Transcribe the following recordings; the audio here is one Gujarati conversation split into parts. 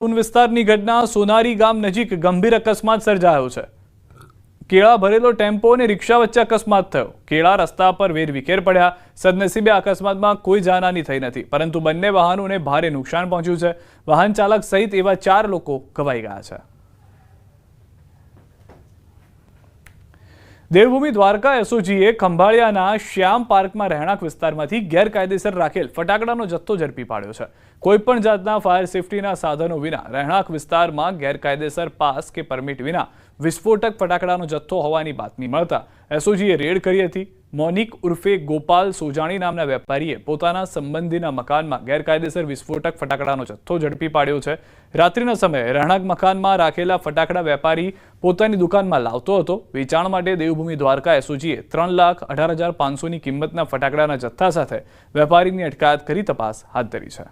ઉન વિસ્તારની ઘટના સોનારી ગામ નજીક ગંભીર અકસ્માત સર્જાયો છે. કેળા ભરેલો ટેમ્પો અને રિક્ષા વચ્ચે અકસ્માત થયો. કેળા રસ્તા પર વેરવિખેર પડ્યા. સદનસીબે અકસ્માતમાં કોઈ જાનહાની થઈ નથી, પરંતુ બંને વાહનોને ભારે નુકસાન પહોંચ્યું છે. વાહન ચાલક સહિત એવા ચાર લોકો ઘવાઈ ગયા છે. દેવભૂમિ દ્વારકા એસઓજીએ ખંભાળિયાના શ્યામ પાર્કમાં રહેણાંક વિસ્તારમાંથી ગેરકાયદેસર રાખેલ ફટાકડાનો જથ્થો ઝડપી પાડ્યો છે. કોઈપણ જાતના ફાયર સેફટીના સાધનો વિના રહેણાંક વિસ્તારમાં ગેરકાયદેસર પાસ કે પરમિટ વિના વિસ્ફોટક ફટાકડાનો જથ્થો હોવાની બાતમી મળતા એસઓજીએ રેડ કરી હતી. મોનિક ઉર્ફે ગોપાલ સોજાણી નામના વેપારીએ પોતાના સંબંધીના મકાનમાં ગેરકાયદેસર વિસ્ફોટક ફટાકડાનો જથ્થો ઝડપી પાડ્યો છે. રાત્રિના સમયે રહેણાંક મકાનમાં રાખેલા ફટાકડા વેપારી પોતાની દુકાનમાં લાવતો હતો. વેચાણ માટે દેવભૂમિ દ્વારકા એસઓજીએ ત્રણ લાખ અઢાર હજાર પાંચસોની કિંમતના ફટાકડાના જથ્થા સાથે વેપારીની અટકાયત કરી તપાસ હાથ ધરી છે.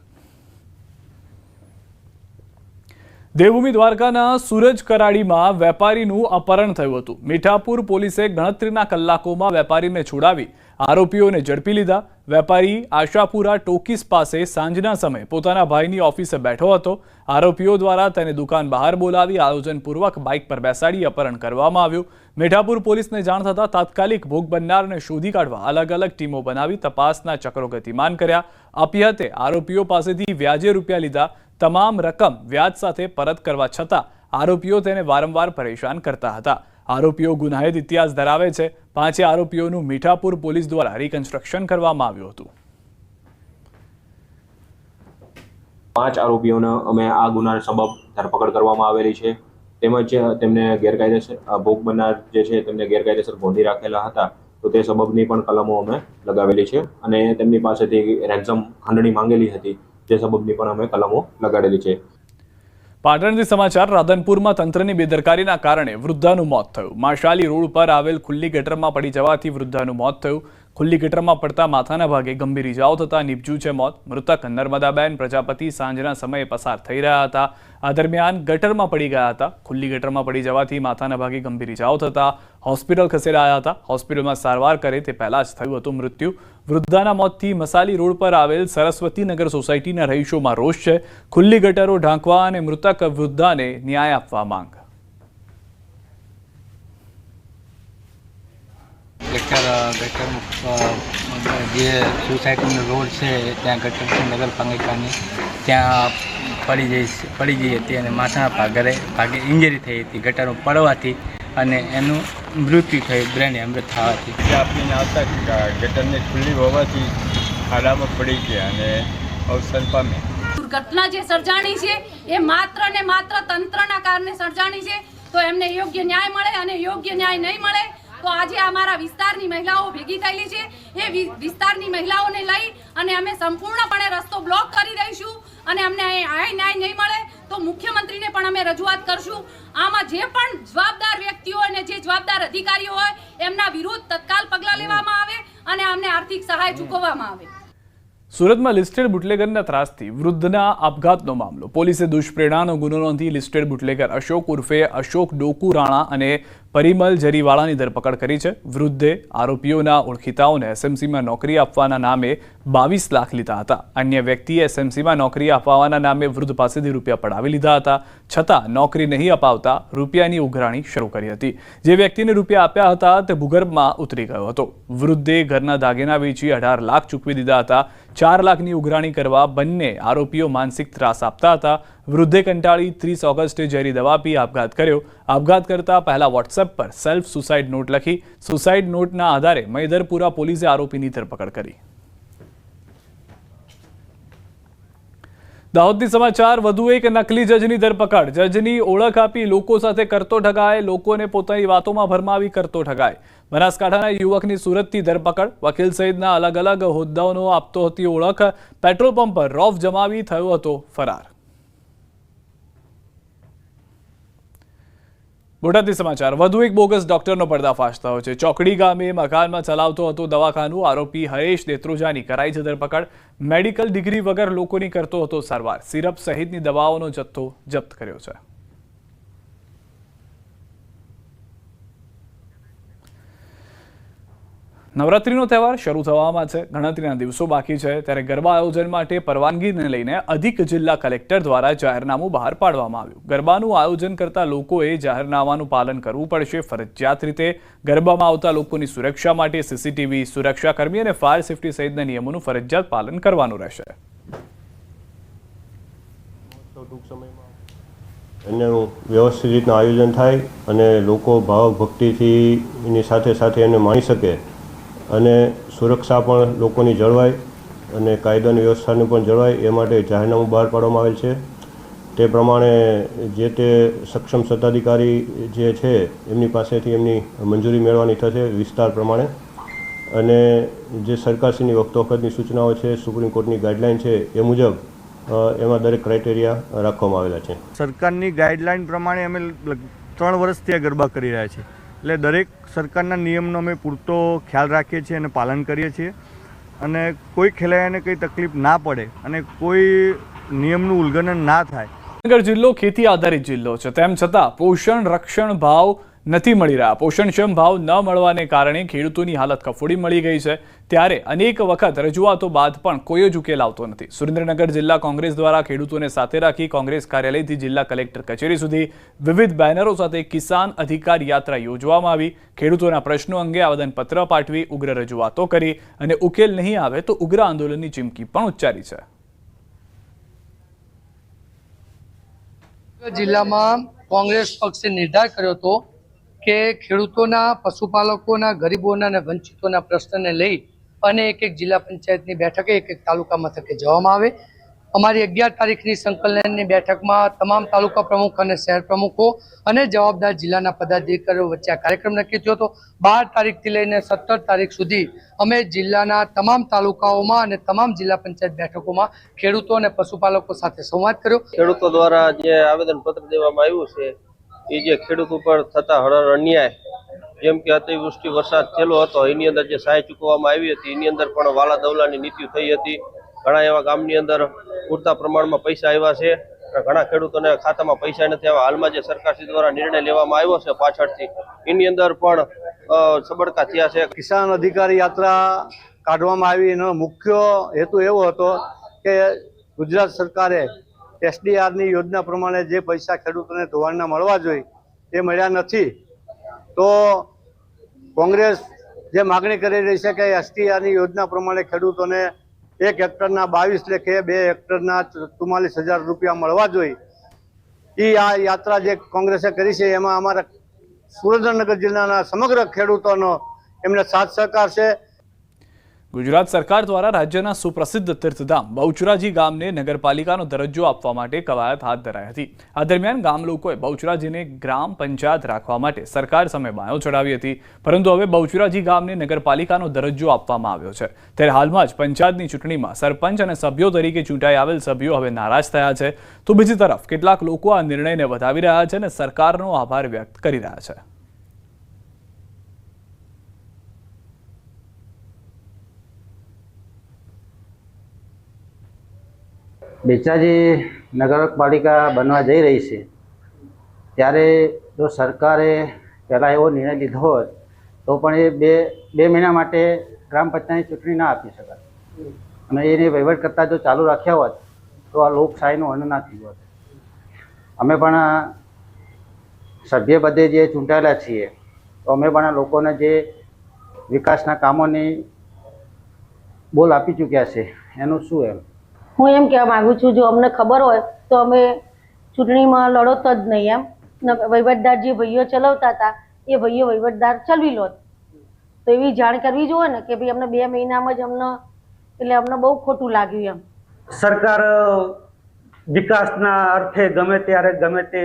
દેવભૂમિ દ્વારકાના સુરજ કરાડીમાં વેપારીનું અપહરણ થયું હતું. મીઠાપુર પોલીસે ગણતરીના કલાકોમાં વેપારીને છોડાવી આરોપીઓને ઝડપી લીધા. વેપારી આશાપુરા ટોકીસ પાસે સાંજના સમયે પોતાના ભાઈની ઓફિસે બેઠો હતો. આરોપીઓ દ્વારા તેને દુકાન બહાર બોલાવી આયોજનપૂર્વક બાઇક પર બેસાડી અપહરણ કરવામાં આવ્યું. મીઠાપુર પોલીસને જાણ થતાં તાત્કાલિક ભોગ બનનારને શોધી કાઢવા અલગ અલગ ટીમો બનાવી તપાસના ચક્રો ગતિમાન કર્યા. અપિયતે આરોપીઓ પાસેથી વ્યાજે રૂપિયા લીધા. તમામ રકમ વ્યાજ સાથે પરત કરવા છતાં આરોપીઓ તેને વારંવાર પરેશાન કરતા હતા. આરોપીઓ ગુનાહિત ઇતિહાસ ધરાવે છે. પાંચે આરોપીઓનું મીઠાપુર પોલીસ દ્વારા રિકન્સ્ટ્રક્શન કરવામાં આવ્યું હતું. પાંચ આરોપીઓને અમે આ ગુના સબબ ધરપકડ કરવામાં આવેલી છે. તેમજ તેમને ગેરકાયદેસર ભોગ બનનાર જે છે તેમને ગેરકાયદેસર ગોંધી રાખેલા હતા. તો તે સબબની પણ કલમો અમે લગાવેલી છે. અને તેમની પાસેથી રેન્સમ ખંડણી માંગેલી હતી. જે સબબની પણ અમે કલમો લગાડેલી છે. પાટણથી સમાચાર, રાધનપુરમાં તંત્રની બેદરકારીના કારણે વૃદ્ધાનું મોત થયું. માશાલી રોડ પર આવેલ ખુલ્લી ગટરમાં પડી જવાથી વૃદ્ધાનું મોત થયું. ખુલ્લી ગટરમાં પડતા માથાના ભાગે ગંભીર ઇજાઓ થતા નીપજ્યું છે મોત. મૃતક નર્મદાબેન પ્રજાપતિ સાંજના સમયે પસાર થઈ રહ્યા હતા. આ દરમિયાન ગટરમાં પડી ગયા હતા. ખુલ્લી ગટરમાં પડી જવાથી માથાના ભાગે ગંભીર ઇજાઓ થતા હોસ્પિટલ ખસેડાયા હતા. હોસ્પિટલમાં સારવાર કરે તે પહેલા જ થયું હતું મૃત્યુ. વૃદ્ધાના મોતથી મસાલી રોડ પર આવેલ સરસ્વતીનગર સોસાયટીના રહીશોમાં રોષ છે. ખુલ્લી ગટરો ઢાંકવા અને મૃતક વૃદ્ધાને ન્યાય આપવા માંગ. ગટર ગટર જે સોસાયટીનો રોડ છે ત્યાં ગટર છે નગરપાલિકાની ત્યાં પડી જઈ પડી ગઈ હતી અને માથાના ભાગરે ભાગે ઇન્જરી થઈ હતી ગટરો પડવાથી અને એનું મૃત્યુ થયું બ્રેન હેમરેજ થવાથી આપીને આવતા ગટરને ખુલ્લી હોવાથી ખાડામાં પડી ગયા અને અવસર પામ્યા. દુર્ઘટના જે સર્જાણી છે એ માત્ર ને માત્ર તંત્રના કારણે સર્જાણી છે. તો એમને યોગ્ય ન્યાય મળે અને યોગ્ય ન્યાય નહીં મળે તો આજે અમારા વિસ્તારની મહિલાઓ ભેગી થયેલી છે. એ વિસ્તારની મહિલાઓને લઈ અને અમે સંપૂર્ણપણે રસ્તો બ્લોક કરી દઈશું અને અમને આય ન્યાય નહીં મળે તો મુખ્યમંત્રીને પણ અમે રજૂઆત કરશું. આમાં જે પણ જવાબદાર વ્યક્તિઓ અને જે જવાબદાર અધિકારીઓ હોય, એમના વિરુદ્ધ તત્કાલ પગલાં લેવામાં આવે અને અમને આર્થિક સહાય ચૂકવવામાં આવે. સુરતમાં લિસ્ટેડ બુટલેગરના ત્રાસથી વૃદ્ધના આપઘાતનો મામલો. પોલીસે દુષ્પ્રેરણાનો ગુનો નોંધી લિસ્ટેડ બુટલેગર અશોક ઉર્ફે અશોક ડોકુ રાણા અને પરિમલ જરીવાળાની ધરપકડ કરી છે. વૃદ્ધે આરોપીઓના ઓળખીતાઓને એસએમસીમાં નોકરી આપવાના નામે બાવીસ લાખ લીધા હતા. અન્ય વ્યક્તિએ એસએમસીમાં નોકરી અપાવવાના નામે વૃદ્ધ પાસેથી રૂપિયા પડાવી લીધા હતા. છતાં નોકરી નહીં અપાવતા રૂપિયાની ઉઘરાણી શરૂ કરી હતી. જે વ્યક્તિને રૂપિયા આપ્યા હતા તે ભૂગર્ભમાં ઉતરી ગયો હતો. વૃદ્ધે ઘરના દાગીના વેચી અઢાર લાખ ચૂકવી દીધા હતા. ચાર લાખની ઉઘરાણી કરવા બંને આરોપીઓ માનસિક ત્રાસ આપતા હતા. વૃદ્ધે કંટાળી ત્રીસ ઓગસ્ટે ઝેરી દવા પી આપઘાત કર્યો. આપઘાત કરતા પહેલા વોટ્સએપ પર સેલ્ફ સુસાઇડ નોટ લખી. સુસાઇડ નોટના આધારે મૈદરપુરા પોલીસે આરોપીની ધરપકડ કરી. દાહોદની સમાચાર, વધુ એક નકલી જજની ધરપકડ. જજની ઓળખ આપી લોકો સાથે કરતો ઠગાય, લોકોને પોતાની વાતોમાં ભરમાવી કરતો ઠગાય. બનાસકાંઠાના યુવકની સુરતથી ધરપકડ. વકીલ સહિતના અલગ અલગ હોદ્દાઓનો આપતો હતી ઓળખ. પેટ્રોલ પંપ પર રોફ જમાવી થયો હતો ફરાર. બોટાદથી સમાચાર. વધુ એક બોગસ ડોક્ટરનો પર્દાફાશ થયો છે. ચોકડી ગામે મકાનમાં ચલાવતો હતો દવાખાનું. આરોપી હરેશ દેત્રોજાની કરાઈ છે ધરપકડ. મેડિકલ ડિગ્રી વગર લોકોની કરતો હતો સારવાર. સિરપ સહિતની દવાઓનો જથ્થો જપ્ત કર્યો છે. નવરાત્રીનો તહેવાર શરૂ થવામાં છે. ગણતરીના દિવસો બાકી છે. ત્યારે ગરબા આયોજન માટે પરવાનગીને લઈને અધિક જિલ્લા કલેક્ટર દ્વારા જાહેરનામું બહાર પાડવામાં આવ્યું. ગરબાનું આયોજન કરતા લોકોએ જાહેરનામાનું પાલન કરવું પડશે. ફરજિયાત રીતે ગરબામાં આવતા લોકોની સુરક્ષા માટે સીસીટીવી સુરક્ષાકર્મી અને ફાયર સેફટી સહિતના નિયમોનું ફરજિયાત પાલન કરવાનું રહેશે. એનું વ્યવસ્થિત રીતના આયોજન થાય અને લોકો ભાવ ભક્તિથી એની સાથે સાથે એને માણી શકે. અને સુરક્ષા પણ લોકોની જળવાય અને કાયદાની વ્યવસ્થાની પણ જળવાય એ માટે જાહેરનામું બહાર પાડવામાં આવેલ છે. તે પ્રમાણે જે તે સક્ષમ સત્તાધિકારી જે છે, એમની પાસેથી એમની મંજૂરી મેળવવાની થશે વિસ્તાર પ્રમાણે. અને જે સરકારશ્રીની વખત વખતની સૂચનાઓ છે, સુપ્રીમ કોર્ટની ગાઈડલાઇન છે, એ મુજબ એમાં દરેક ક્રાઇટેરિયા રાખવામાં આવેલા છે. સરકારની ગાઈડલાઇન પ્રમાણે અમે ત્રણ વર્ષથી આ ગરબા કરી રહ્યા છીએ. એટલે દરેક સરકારના નિયમનો અમે પૂરતો ખ્યાલ રાખીએ છીએ અને પાલન કરીએ છીએ. અને કોઈ ખેલૈયાને કંઈ તકલીફ ના પડે અને કોઈ નિયમનું ઉલ્લંઘન ના થાય. નગર જિલ્લો ખેતી આધારિત જિલ્લો છે. તેમ છતાં પોષણ રક્ષણ ભાવ નથી મળી રહ્યા. પોષણક્ષમ ભાવ ન મળવાને કારણે ખેડૂતોની હાલત કફોડી મળી ગઈ છે. ત્યારે અનેક વખત રજૂઆતો બાદ પણ કોઈ જ ઉકેલ આવતો નથી. સુરેન્દ્રનગર જિલ્લા કોંગ્રેસ દ્વારા ખેડૂતોને સાથે રાખી કોંગ્રેસ કાર્યાલયથી જિલ્લા કલેક્ટર કચેરી સુધી વિવિધ બેનરો સાથે કિસાન અધિકાર યાત્રા યોજવામાં આવી. ખેડૂતોના પ્રશ્નો અંગે આવેદનપત્ર પાઠવી ઉગ્ર રજૂઆતો કરી અને ઉકેલ નહીં આવે તો ઉગ્ર આંદોલનની ચીમકી પણ ઉચ્ચારી છે. જિલ્લામાં કોંગ્રેસ પક્ષે નિર્ધાર કર્યો હતો કે ખેડૂતોના, પશુપાલકોના, ગરીબોના અને વંચિતોના પ્રશ્નને લઈ અને એક એક જિલ્લા પંચાયતની બેઠકે એક એક તાલુકા મથકે જવામાં આવે. અમારી અગિયાર તારીખની સંકલનની બેઠકમાં તમામ તાલુકા પ્રમુખ અને શહેર પ્રમુખો અને જવાબદાર જિલ્લાના પદાધિકારીઓ વચ્ચે આ કાર્યક્રમ નક્કી થયો હતો. બાર તારીખથી લઈને સત્તર તારીખ સુધી અમે જિલ્લાના તમામ તાલુકાઓમાં અને તમામ જિલ્લા પંચાયત બેઠકોમાં ખેડૂતો અને પશુપાલકો સાથે સંવાદ કર્યો. ખેડૂતો દ્વારા જે આવેદનપત્ર દેવામાં આવ્યું છે, એ જે ખેડૂત ઉપર થતા હળર અન્યાય જેમ કે અતિવૃષ્ટિ વરસાદ થયેલો હતો, એની અંદર જે સહાય ચૂકવવામાં આવી હતી, એની અંદર પણ વાલા દવલાની નીતિ થઈ હતી. ઘણા એવા ગામની અંદર પૂરતા પ્રમાણમાં પૈસા આવ્યા છે. ઘણા ખેડૂતોને ખાતામાં પૈસા નથી આવ્યા. હાલમાં જે સરકારશ્રી દ્વારા નિર્ણય લેવામાં આવ્યો છે પાછળથી, એની અંદર પણ સબડકા થયા છે. કિસાન અધિકારી યાત્રા કાઢવામાં આવી. એનો મુખ્ય હેતુ એવો હતો કે ગુજરાત સરકારે એસડીઆરની યોજના પ્રમાણે જે પૈસા ખેડૂતોને ધોવાણના મળવા જોઈએ એ મળ્યા નથી. તો કોંગ્રેસ જે માગણી કરી રહી છે કે એસટીઆરની યોજના પ્રમાણે ખેડૂતોને એક હેક્ટરના બાવીસ લેખે બે હેક્ટરના ચુમ્માલીસ હજાર રૂપિયા મળવા જોઈએ. એ આ યાત્રા જે કોંગ્રેસે કરી છે, એમાં અમારા સુરેન્દ્રનગર જિલ્લાના સમગ્ર ખેડૂતોનો એમને સાથ સહકાર છે. ગુજરાત સરકાર દ્વારા રાજ્યના સુપ્રસિદ્ધ તીર્થધામ બહુચરાજી ગામને નગરપાલિકાનો દરજ્જો આપવા માટે કવાયત હાથ ધરાઈ હતી. આ દરમિયાન ગામ લોકોએ બહુચરાજીને ગ્રામ પંચાયત રાખવા માટે સરકાર સામે બાયો ચડાવી હતી. પરંતુ હવે બહુચરાજી ગામને નગરપાલિકાનો દરજ્જો આપવામાં આવ્યો છે. ત્યારે હાલમાં જ પંચાયતની ચૂંટણીમાં સરપંચ અને સભ્યો તરીકે ચૂંટાઈ આવેલ સભ્યો હવે નારાજ થયા છે. તો બીજી તરફ કેટલાક લોકો આ નિર્ણયને વધાવી રહ્યા છે અને સરકારનો આભાર વ્યક્ત કરી રહ્યા છે. બેચાજી નગરપાલિકા બનવા જઈ રહી છે. ત્યારે જો સરકારે પહેલાં એવો નિર્ણય લીધો હોત તો પણ એ બે બે મહિના માટે ગ્રામ પંચાયતની ચૂંટણી ના આપી શકાય. અને એને વહીવટ કરતા જો ચાલુ રાખ્યા હોત, તો આ લોકશાહીનું અન્ન ના થયું હોત. અમે પણ સભ્ય બધે જે ચૂંટાયેલા છીએ, તો અમે પણ આ લોકોને જે વિકાસના કામોની બોલ આપી ચૂક્યા છે, એનું શું એમ? હું એમ કહેવા માગું છું, જો અમને ખબર હોય તો અમે ચૂંટણીમાં લડોત જ નહીં એમ. વહીવટદાર જે ભાઈઓ ચલાવતા હતા, એ ભાઈઓ વહીવટદાર ચલાવી લોત. તો એવી જાણ કરવી જોઈએ ને કે ભાઈ અમને બે મહિનામાં જ અમને, એટલે અમને બહુ ખોટું લાગ્યું એમ. સરકાર વિકાસના અર્થે ગમે ત્યારે ગમે તે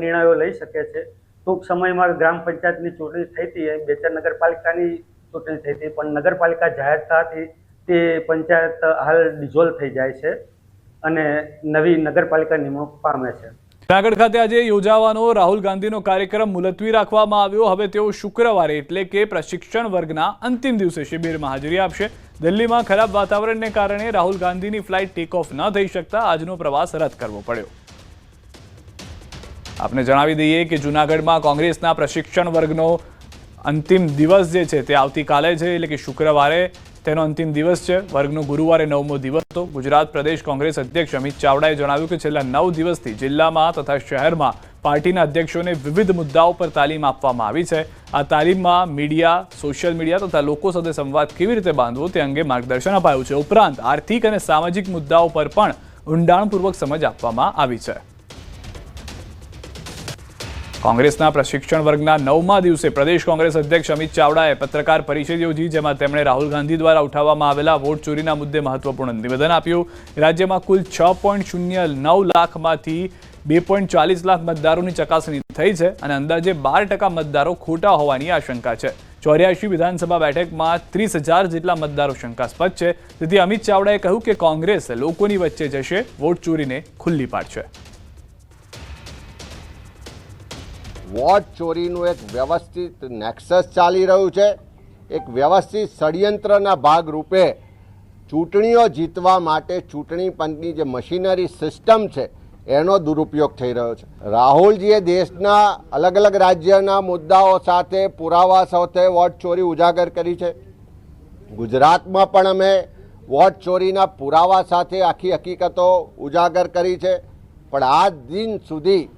નિર્ણયો લઈ શકે છે. ટૂંક સમયમાં ગ્રામ પંચાયતની ચૂંટણી થઈ હતી, બે ચાર નગરપાલિકાની ચૂંટણી થઈ હતી, પણ નગરપાલિકા જાહેર થવાથી તે પંચાયત હાલ ડિઝોલ્વ થઈ જાય છે અને નવી નગરપાલિકા નિમણૂક પામે છે. જૂનાગઢ ખાતે આજે યોજાવાનો રાહુલ ગાંધીનો કાર્યક્રમ મુલતવી રાખવામાં આવ્યો. હવે તેઓ શુક્રવારે એટલે કે પ્રશિક્ષણ વર્ગના અંતિમ દિવસે શિબિરમાં હાજરી આપશે. દિલ્હીમાં ખરાબ વાતાવરણને કારણે રાહુલ ગાંધીની ફ્લાઇટ ટેક ઓફ ન થઈ શકતા આજનો પ્રવાસ રદ કરવો પડ્યો. આપને જણાવી દઈએ કે જૂનાગઢમાં કોંગ્રેસના પ્રશિક્ષણ વર્ગનો અંતિમ દિવસ જે છે તે આવતીકાલે છે, એટલે કે શુક્રવારે તેનો અંતિમ દિવસ છે. વર્ગનો ગુરુવારે નવમો દિવસ હતો. ગુજરાત પ્રદેશ કોંગ્રેસ અધ્યક્ષ અમિત ચાવડાએ જણાવ્યું કે છેલ્લા નવ દિવસથી જિલ્લામાં તથા શહેરમાં પાર્ટીના અધ્યક્ષોને વિવિધ મુદ્દાઓ પર તાલીમ આપવામાં આવી છે. આ તાલીમમાં મીડિયા, સોશિયલ મીડિયા તથા લોકો સાથે સંવાદ કેવી રીતે બાંધવો તે અંગે માર્ગદર્શન અપાયું છે. ઉપરાંત આર્થિક અને સામાજિક મુદ્દાઓ પર પણ ઊંડાણપૂર્વક સમજ આપવામાં આવી છે. કોંગ્રેસના પ્રશિક્ષણ વર્ગના નવમા દિવસે પ્રદેશ કોંગ્રેસ અધ્યક્ષ અમિત ચાવડાએ પત્રકાર પરિષદ યોજી જેમાં તેમણે રાહુલ ગાંધી દ્વારા ઉઠાવવામાં આવેલા વોટ ચોરીના મુદ્દે મહત્વપૂર્ણ નિવેદન આપ્યું. રાજ્યમાં કુલ છ પોઈન્ટ શૂન્ય નવ લાખમાંથી બે પોઈન્ટ ચાલીસ લાખ મતદારોની ચકાસણી થઈ છે અને અંદાજે બાર ટકા મતદારો ખોટા હોવાની આશંકા છે. ચોર્યાસી વિધાનસભા બેઠકમાં ત્રીસ હજાર જેટલા મતદારો શંકાસ્પદ છે. તેથી અમિત ચાવડાએ કહ્યું કે કોંગ્રેસ લોકોની વચ્ચે જશે, વોટ ચોરીને ખુલ્લી પાડશે. વોટ ચોરીનું એક વ્યવસ્થિત નેક્સસ ચાલી રહ્યું છે. એક વ્યવસ્થિત ષડયંત્રના ભાગરૂપે ચૂંટણીઓ જીતવા માટે ચૂંટણી પંચની જે મશીનરી સિસ્ટમ છે, એનો દુરુપયોગ થઈ રહ્યો છે. રાહુલજીએ દેશના અલગ અલગ રાજ્યના મુદ્દાઓ સાથે, પુરાવા સાથે વોટ ચોરી ઉજાગર કરી છે. ગુજરાતમાં પણ અમે વોટ ચોરીના પુરાવા સાથે આખી હકીકતો ઉજાગર કરી છે. પણ આ દિન સુધી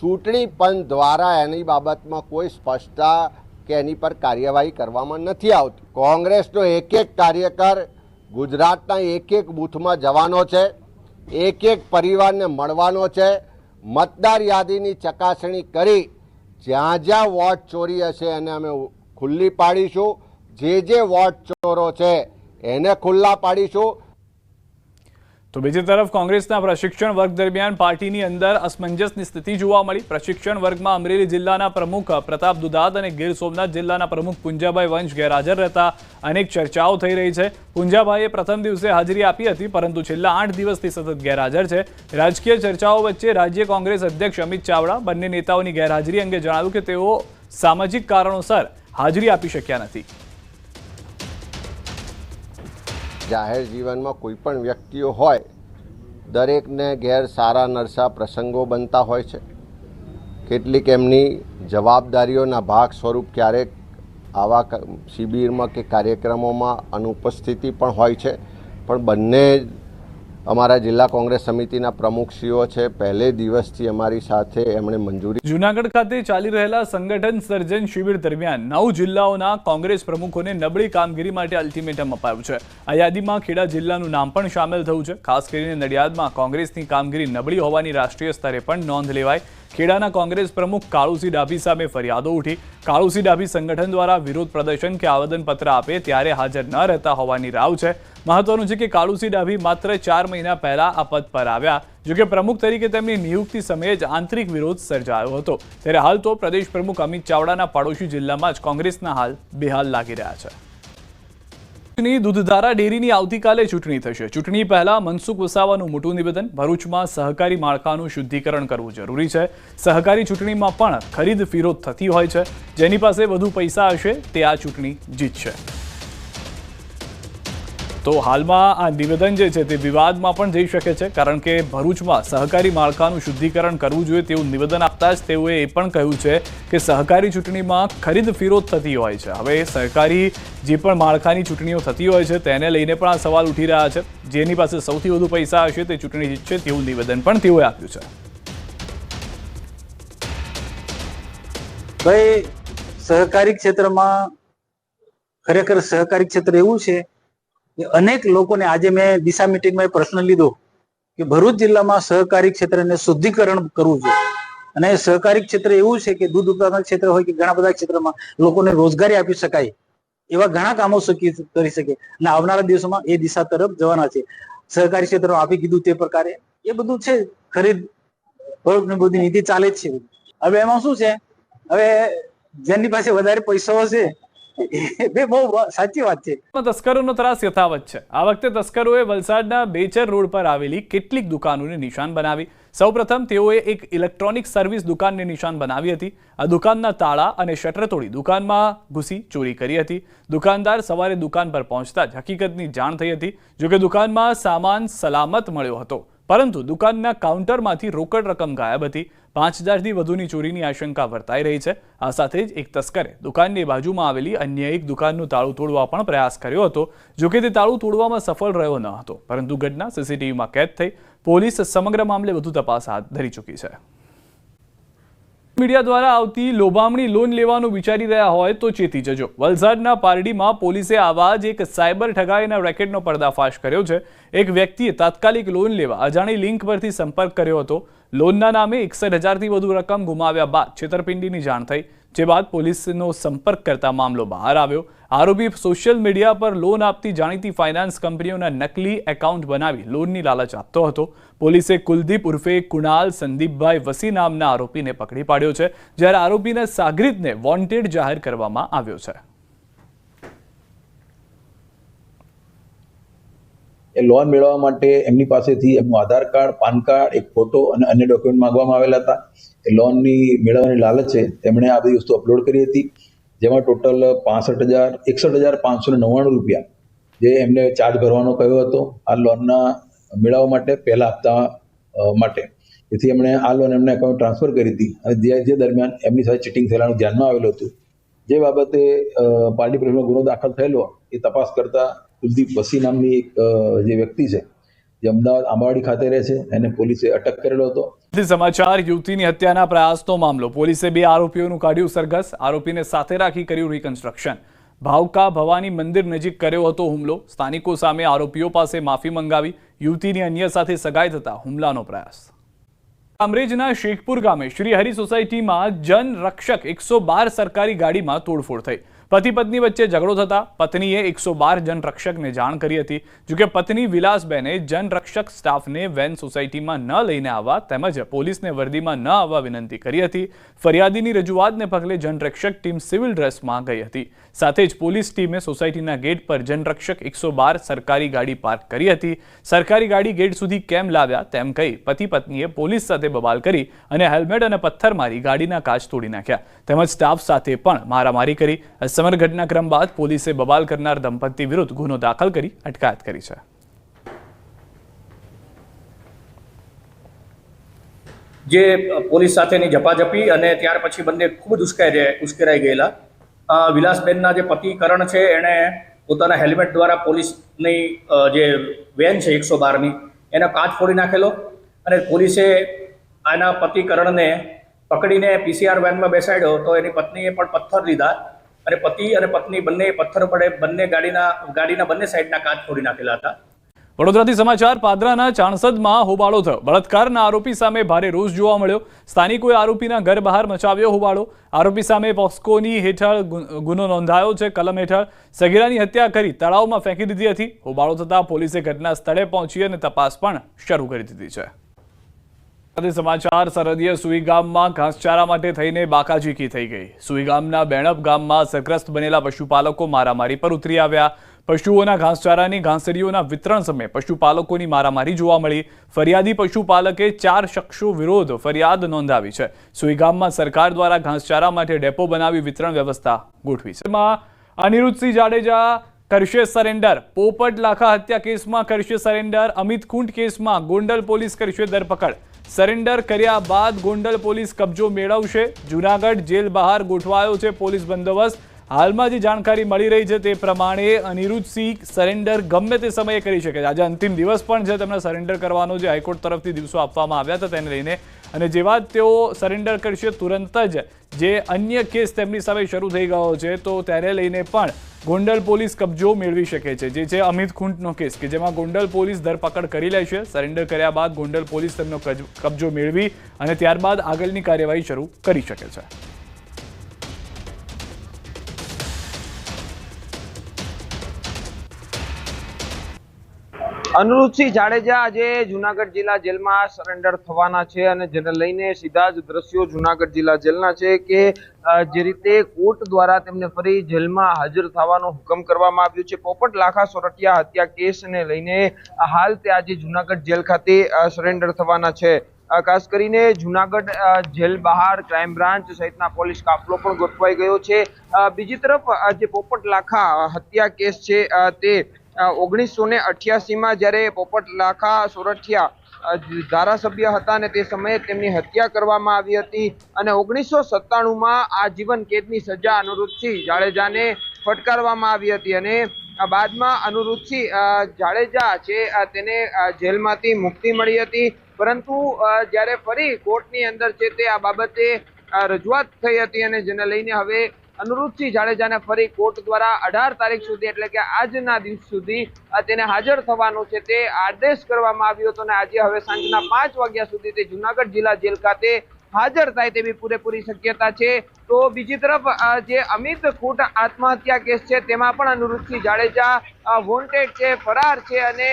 ચૂંટણી પંચ દ્વારા એની બાબતમાં કોઈ સ્પષ્ટતા કે એની પર કાર્યવાહી કરવામાં નથી આવતી. કોંગ્રેસનો એક એક કાર્યકર ગુજરાતના એક એક બૂથમાં જવાનો છે એક એક પરિવારને મળવાનો છે, મતદાર યાદીની ચકાસણી કરી, જ્યાં જ્યાં વોટ ચોરી હશે એને અમે ખુલ્લી પાડીશું. જે જે વોટ ચોરો છે એને ખુલ્લા પાડીશું. તો બીજી તરફ કોંગ્રેસના પ્રશિક્ષણ વર્ગ દરમિયાન પાર્ટીની અંદર અસમંજસની સ્થિતિ જોવા મળી. પ્રશિક્ષણ વર્ગમાં અમરેલી જિલ્લાના પ્રમુખ પ્રતાપ દુધાત અને ગીર સોમનાથ જિલ્લાના પ્રમુખ પુંજાભાઈ વંશ ગેરહાજર રહેતા અનેક ચર્ચાઓ થઈ રહી છે. પુંજાભાઈએ પ્રથમ દિવસે હાજરી આપી હતી, પરંતુ છેલ્લા આઠ દિવસથી સતત ગેરહાજર છે. રાજકીય ચર્ચાઓ વચ્ચે રાજ્ય કોંગ્રેસ અધ્યક્ષ અમિત ચાવડા બંને નેતાઓની ગેરહાજરી અંગે જણાવ્યું કે તેઓ સામાજિક કારણોસર હાજરી આપી શક્યા નથી. જાહેર જીવનમાં કોઈ પણ વ્યક્તિઓ હોય, દરેકને ઘેર સારા નરસા પ્રસંગો બનતા હોય છે. કેટલીક એમની જવાબદારીઓના ભાગ સ્વરૂપ ક્યારેક આવા શિબિરમાં કે કાર્યક્રમોમાં અનુપસ્થિતિ પણ હોય છે. પણ બંને અમારા જિલ્લા કોંગ્રેસ સમિતિના પ્રમુખશ્રીઓ છે. પહેલે દિવસથી અમારી સાથે એમણે મંજૂરી જૂનાગઢ ખાતે ચાલી રહેલા સંગઠન સર્જન શિબિર દરમિયાન નવ જિલ્લાઓના કોંગ્રેસ પ્રમુખોને નબળી કામગીરી માટે અલ્ટિમેટમ અપાયું છે. આ યાદીમાં ખેડા જિલ્લાનું નામ પણ સામેલ થયું છે. ખાસ કરીને નડિયાદમાં કોંગ્રેસની કામગીરી નબળી હોવાની રાષ્ટ્રીય સ્તરે પણ નોંધ લેવાય ખેડાના કોંગ્રેસ પ્રમુખ કાળુસિંહ ડાભી સામે ફરિયાદો ઉઠી. કાળુસિંહ ડાભી સંગઠન દ્વારા વિરોધ પ્રદર્શન કે આવેદનપત્ર આપે ત્યારે હાજર ન રહેતા હોવાની રાવ છે. મહત્વનું છે કે કાળુસિંહ ડાભી માત્ર ચાર મહિના પહેલા આ પદ પર આવ્યા. જોકે પ્રમુખ તરીકે તેમની નિયુક્તિ સમયે જ આંતરિક વિરોધ સર્જાયો હતો. ત્યારે હાલ તો પ્રદેશ પ્રમુખ અમિત ચાવડાના પાડોશી જિલ્લામાં જ કોંગ્રેસના હાલ બેહાલ લાગી રહ્યા છે. ચૂંટણી દૂધધારા ડેરીની આવતીકાલે ચૂંટણી થશે. ચૂંટણી પહેલા મનસુખ વસાવાનું મોટું નિવેદન, ભરૂચમાં સહકારી માળખાનું શુદ્ધિકરણ કરવું જરૂરી છે. સહકારી ચૂંટણીમાં પણ ખરીદ ફિરોધ થતી હોય છે. જેની પાસે વધુ પૈસા હશે તે આ ચૂંટણી જીતશે. તો હાલમાં આ નિવેદન જે છે તે વિવાદમાં પણ જઈ શકે છે, કારણ કે ભરૂચમાં સહકારી માળખાનું શુદ્ધિકરણ કરવું જોઈએ તેવું નિવેદન આપતા જ તેઓએ એ પણ કહ્યું છે કે સહકારી ચૂંટણીમાં ખરીદ ફિરોધ થતી હોય છે. હવે સહકારી જે પણ માળખાની ચૂંટણીઓ થતી હોય છે તેને લઈને પણ આ સવાલ ઉઠી રહ્યા છે. જેની પાસે સૌથી વધુ પૈસા હશે તે ચૂંટણી જીતશે તેવું નિવેદન પણ તેઓએ આપ્યું છે. ભાઈ, સહકારી ક્ષેત્રમાં ખરેખર સહકારી ક્ષેત્ર એવું છે કે અનેક લોકોને આજે મેં દિશા મિટિંગમાં એ પ્રશ્ન લીધો કે ભરૂચ જિલ્લામાં સહકારી ક્ષેત્રને શુદ્ધિકરણ કરવું જોઈએ. અને સહકારી ક્ષેત્ર એવું છે કે દૂધ ઉત્પાદન ક્ષેત્ર હોય કે ઘણા બધા ક્ષેત્રમાં લોકોને રોજગારી આપી શકાય એવા ઘણા કામો કરી શકે. અને આવનારા દિવસોમાં એ દિશા તરફ જવાના છે. સહકારી ક્ષેત્ર આપી કીધું તે પ્રકારે એ બધું છે, ખરીદ બધી નીતિ ચાલે જ છે. હવે એમાં શું છે? હવે જેની પાસે વધારે પૈસાઓ એ બે બહુ સાચી વાત છે. તસ્કરોનો ત્રાસ યથાવત છે. આ વખતે તસ્કરોએ વલસાડના બેચર રોડ પર આવેલી કેટલીક દુકાનોને નિશાન બનાવી. સૌપ્રથમ તેઓએ એક ઇલેક્ટ્રોનિક સર્વિસ દુકાનને નિશાન બનાવી હતી. આ દુકાનના તાળા અને શટર તોડી દુકાનમાં ઘૂસી ચોરી કરી હતી. દુકાનદાર સવારે દુકાન પર પહોંચતા જ હકીકતની જાણ થઈ હતી, જોકે દુકાનમાં સામાન સલામત મળ્યો હતો. પરંતુ દુકાનના કાઉન્ટરમાંથી રોકડ રકમ ગાયબ હતી. પાંચ હજારથી વધુની ચોરીની આશંકા વર્તાઈ રહી છે. આ સાથે જ એક તસ્કરે દુકાનની બાજુમાં આવેલી અન્ય એક દુકાનનું તાળું તોડવા પણ પ્રયાસ કર્યો હતો. જોકે તે તાળું તોડવામાં સફળ રહ્યો ન હતો, પરંતુ ઘટના સીસીટીવીમાં કેદ થઈ પોલીસ સમગ્ર મામલે વધુ તપાસ હાથ ધરી ચૂકી છે. મીડિયા દ્વારા આવતી લોભામણી લોન લેવાનું વિચારી રહ્યા હોય તો ચેતી જજો. વલસાડના પારડીમાં પોલીસે આવા જ એક સાયબર ઠગાઈના રેકેટનો પર્દાફાશ કર્યો છે. એક વ્યક્તિએ તાત્કાલિક લોન લેવા અજાણી લિંક પરથી સંપર્ક કર્યો હતો. લોનના નામે એકસઠ હજારથી વધુ રકમ ગુમાવ્યા બાદ છેતરપિંડીની જાણ થઈ, જે બાદ પોલીસનો સંપર્ક કરતા મામલો બહાર આવ્યો. આરોપી સોશિયલ મીડિયા પર લોન આપતી જાણીતી ફાઇનાન્સ કંપનીઓના નકલી એકાઉન્ટ બનાવી લોનની લાલચ આપતો હતો. પોલીસે કુલદીપ ઉર્ફે કુણાલ સંદીપભાઈ વસી નામના આરોપીને પકડી પાડ્યો છે, જ્યારે આરોપીના સાગરીતને વોન્ટેડ જાહેર કરવામાં આવ્યો છે. એ લોન મેળવવા માટે એમની પાસેથી એમનું આધાર કાર્ડ, પાન કાર્ડ, એક ફોટો અને અન્ય ડોક્યુમેન્ટ માંગવામાં આવેલા હતા. એ લોનની મેળવવાની લાલચે તેમણે આ બધી વસ્તુ અપલોડ કરી હતી, જેમાં ટોટલ પાસઠ હજાર, એકસઠ હજાર પાંચસો નવ્વાણું રૂપિયા જે એમને ચાર્જ ભરવાનો કહ્યો હતો, આ લોનના મેળવવા માટે પહેલા હપ્તા માટે. તેથી એમણે આ લોન એમને એકાઉન્ટ ટ્રાન્સફર કરી હતી. અને જે જે દરમિયાન એમની સાથે ચીટિંગ થયેલાનું ધ્યાનમાં આવેલું હતું. જે બાબતે પાર્ટી પ્રેમનો ગુનો દાખલ થયેલો, એ તપાસ કરતા કુલદીપ વસી નામની એક જે વ્યક્તિ છે, જે અમદાવાદ આંબાવાડી ખાતે રહે છે, એને પોલીસે અટક કરેલો હતો. સમાચાર, યુવતીની હત્યાના પ્રયાસનો મામલો. પોલીસે બે આરોપીઓનું કાઢ્યું સરઘસ. આરોપીને સાથે રાખી કર્યું રિકન્સ્ટ્રક્શન ભાવકા ભવાની મંદિર નજીક કર્યો હતો હુમલો. સ્થાનિકો સામે આરોપીઓ પાસે માફી મંગાવી, યુવતીની અન્ય સાથે સગાઈ થતા હુમલાનો પ્રયાસ. કામરેજના શેખપુર ગામે શ્રી હરિ સોસાયટીમાં જન રક્ષક એકસો બાર સરકારી ગાડીમાં તોડફોડ થઈ. પતિ પત્ની વચ્ચે ઝઘડો થતા પત્નીએ એકસો બાર જનરક્ષકને જાણ કરી હતી. જોકે પત્ની વિલાસબેને જનરક્ષક સ્ટાફને વેન સોસાયટીમાં ન લઈને આવવા તેમજ પોલીસને વર્દીમાં ન આવવા વિનંતી કરી હતી. ફરિયાદીની રજૂઆતને પગલે જનરક્ષક ટીમ સિવિલ ડ્રેસમાં ગઈ હતી. સાથે જ પોલીસ ટીમે સોસાયટીના ગેટ પર જનરક્ષક એકસો બાર સરકારી ગાડી પાર્ક કરી હતી. સરકારી ગાડી ગેટ સુધી કેમ લાવ્યા તેમ કહી પતિ પત્નીએ પોલીસ સાથે બબાલ કરી અને હેલ્મેટ અને પથ્થર મારી ગાડીના કાચ તોડી નાખ્યા. તેમજ સ્ટાફ સાથે પણ મારામારી કરી. આ સમગ્ર ઘટનાક્રમ બાદ પોલીસે બબાલ કરનાર દંપતી વિરુદ્ધ ગુનો દાખલ કરી અટકાયત કરી છે. જે પોલીસ સાથેની ઝપાઝપી અને ત્યાર પછી બંને ખૂબ જ ઉશ્કેરાઈ ગયેલા. વિલાસબેનના જે પતિ કરણ છે, એણે પોતાના હેલ્મેટ દ્વારા પોલીસની જે વેન છે એકસો બારની, એનો કાચ ફોડી નાખેલો અને પોલીસે આના પતિ કરણને પકડીને પીસીઆર વેનમાં બેસાડ્યો તો એની પત્નીએ પણ પથ્થર લીધા. અને પતિ અને પત્ની બંને પથ્થર પડે, બંને ગાડીના ગાડીના બંને સાઈડના કાચ ફોડી નાખેલા હતા. વડોદરાથી સમાચાર, પાદરાના ચાણસદમાં હોબાળો થયો. બળાત્કારના આરોપી સામે ભારે રોષ જોવા મળ્યો. સ્થાનિકોએ આરોપીના ઘર બહાર મચાવ્યો હોબાળો. આરોપી સામે પોસ્કોની હેઠળ ગુનો નોંધાયો છે. કલમ હેઠળ સગીરાની હત્યા કરી તળાવમાં ફેંકી દીધી હતી. હોબાળો થતાં પોલીસે ઘટના સ્થળે પહોંચી અને તપાસ પણ શરૂ કરી દીધી છે. સમાચાર, સરહદીય સુઈગામમાં ઘાસચારા માટે થઈને બાકાજીકી થઈ ગઈ. સુઈગામના બેણપ ગામમાં અસરગ્રસ્ત બનેલા પશુપાલકો મારામારી પર ઉતરી આવ્યા. પશુઓના ઘાસચારાની ઘાસડીઓના વિતરણ સમયે પશુપાલકોની મારામારી જોવા મળી. ફરિયાદી પશુપાલકે ચાર શખ્સો વિરોધ ફરિયાદ નોંધાવી છે. સુઈગામમાં સરકાર દ્વારા ઘાસચારા માટે ડેપો બનાવી વિતરણ વ્યવસ્થા ગોઠવી છે. અનિરુદ્ધસિંહ જાડેજા, કરશે સરેન્ડર. પોપટ લાખા હત્યા કેસમાં કરશે સરેન્ડર. અમિત ખૂંટ કેસમાં ગોંડલ પોલીસ કરશે ધરપકડ. સરેન્ડર કર્યા બાદ ગોંડલ પોલીસ કબજો મેળવશે. જુનાગઢ જેલ બહાર ગોઠવાયો છે પોલીસ બંદોબસ્ત. હાલમાં જે જાણકારી મળી રહી છે તે પ્રમાણે અનિરુદ્ધસિંહ સરેન્ડર ગમે તે સમયે કરી શકે છે. આજે અંતિમ દિવસ પણ છે તેમને સરેન્ડર કરવાનો જે હાઈકોર્ટ તરફથી દિવસો આપવામાં આવ્યા હતા, તેને લઈને અને જેવા તેઓ સરેન્ડર કરશે તુરંત જ, જે અન્ય કેસ તેમની સામે શરૂ થઈ ગયો છે, તો તેને લઈને પણ ગોંડલ પોલીસ કબજો મેળવી શકે છે. જે છે અમિત ખૂંટનો કેસ, કે જેમાં ગોંડલ પોલીસ ધરપકડ કરી લેશે. સરેન્ડર કર્યા બાદ ગોંડલ પોલીસ તેમનો કબજો મેળવી અને ત્યારબાદ આગળની કાર્યવાહી શરૂ કરી શકે છે. અનિરુદ્ધસિંહ જાડેજા આજે જુનાગઢ જિલ્લા જેલમાં સરેન્ડર થવાના છે અને જેને લઈને સીધા જ દ્રશ્યો જુનાગઢ જિલ્લા જેલના છે કે જે રીતે કોર્ટ દ્વારા તેમને ફરી જેલમાં હાજર થવાનો હુકમ કરવામાં આવ્યો છે. પોપટ લાખા સોરઠિયા હત્યા કેસને લઈને હાલ તે આજે જુનાગઢ જેલ ખાતે સરેન્ડર થવાના છે. ખાસ કરીને જુનાગઢ જેલ બહાર ક્રાઇમ બ્રાન્ચ સહિતના પોલીસ કાફલો પણ ગોઠવાઈ ગયો છે. બીજી તરફ જે પોપટ લાખા હત્યા કેસ છે તે ઓગણીસો ને અઠ્યાસીમાં જ્યારે પોપટ લાખા સોરઠિયા ધારાસભ્ય હતા અને તે સમયે તેમની હત્યા કરવામાં આવી હતી અને ઓગણીસો સત્તાણુંમાં આજીવન કેદની સજા અનુરૂપસિંહ જાડેજાને ફટકારવામાં આવી હતી અને આ બાદમાં અનુરૂપસિંહ જાડેજા છે તેને જેલમાંથી મુક્તિ મળી હતી. પરંતુ જ્યારે ફરી કોર્ટની અંદર છે તે આ બાબતે રજૂઆત થઈ હતી અને જેને લઈને હવે અનુરૂપસિંહ જાડેજાને ફરી કોર્ટ દ્વારા અઢાર તારીખ સુધી, એટલે કે આજના દિવસ સુધી તેને હાજર થવાનું છે તે આદેશ કરવામાં આવ્યો હતો અને આજે હવે સાંજના પાંચ વાગ્યા સુધી તે જુનાગઢ જિલ્લા જેલ ખાતે હાજર થાય તેવી પૂરેપૂરી શક્યતા છે. તો બીજી તરફ જે અમિત ખૂટ આત્મહત્યા કેસ છે, તેમાં પણ અનુરૂપસિંહ જાડેજા વોન્ટેડ છે, ફરાર છે અને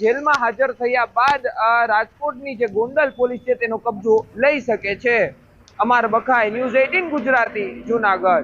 જેલમાં હાજર થયા બાદ રાજકોટની જે ગોંડલ પોલીસ છે તેનો કબજો લઈ શકે છે. અમાર બખાઈ ન્યૂઝ એઇટીન ગુજરાતી, જુનાગઢ.